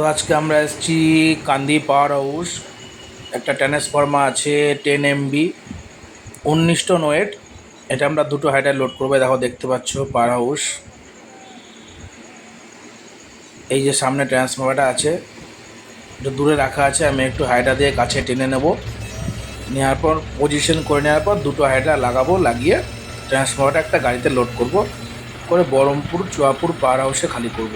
তো আজকে আমরা এসেছি কান্দি পাওয়ার হাউস। একটা ট্রান্সফর্মার আছে টেন এমবি। উনিশ টন ওয়েট এটা আমরা দুটো হাইডার লোড করব। দেখো, দেখতে পাচ্ছ পাওয়ার হাউস। এই যে সামনে ট্রান্সফর্মারটা আছে, একটু দূরে রাখা আছে। আমি একটু হাইডার দিয়ে কাছে টেনে নেব। নেওয়ার পর পজিশন করে নেওয়ার পর দুটো হাইডার লাগাবো, লাগিয়ে ট্রান্সফর্মারটা একটা গাড়িতে লোড করব। করে বহরমপুর, চুয়াপুর পাওয়ার হাউসে খালি করব।